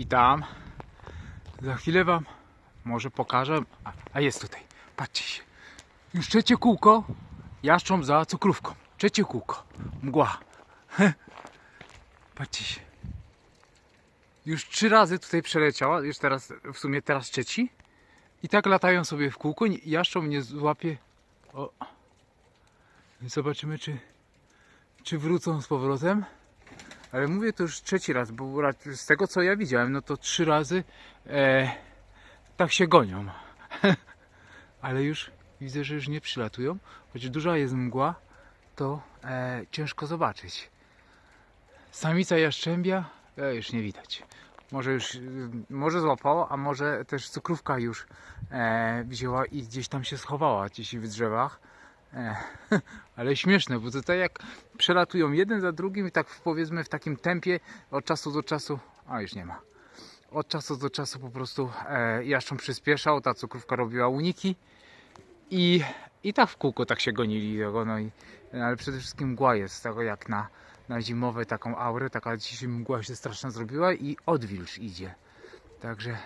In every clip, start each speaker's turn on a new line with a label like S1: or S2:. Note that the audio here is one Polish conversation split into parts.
S1: Witam. Za chwilę wam może pokażę. A, a jest tutaj. Patrzcie się. Już trzecie kółko. Jaszcząb za cukrówką. Trzecie kółko. Mgła. Patrzcie się. Już trzy razy tutaj przeleciała. Już teraz, w sumie teraz trzeci. I tak latają sobie w kółko. Jaszcząb nie złapie. O. Zobaczymy, czy, czy wrócą z powrotem. Ale mówię to już trzeci raz, bo z tego co ja widziałem, no to trzy razy e, tak się gonią. Ale już widzę, że już nie przylatują. Choć duża jest mgła, to e, ciężko zobaczyć. Samica jaszczębia e, już nie widać. Może już, y, może złapała, a może też cukrówka już e, wzięła i gdzieś tam się schowała, gdzieś w drzewach. Ale śmieszne, bo to tak jak przelatują jeden za drugim i tak powiedzmy w takim tempie od czasu do czasu, a już nie ma. Od czasu do czasu po prostu e, jaszcząb przyspieszał, ta cukrówka robiła uniki i, i tak w kółko tak się gonili no i, ale przede wszystkim mgła jest tego jak na, na zimowe taką aurę, taka dzisiaj mgła się straszna zrobiła i odwilż idzie. Także,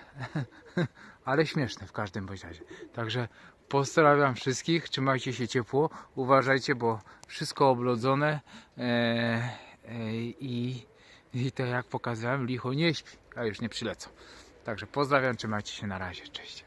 S1: ale śmieszne w każdym bądź razie. Także pozdrawiam wszystkich, trzymajcie się ciepło, uważajcie, bo wszystko oblodzone e, e, i, i tak jak pokazałem, licho nie śpi, a już nie przylecą. Także pozdrawiam, trzymajcie się na razie, cześć.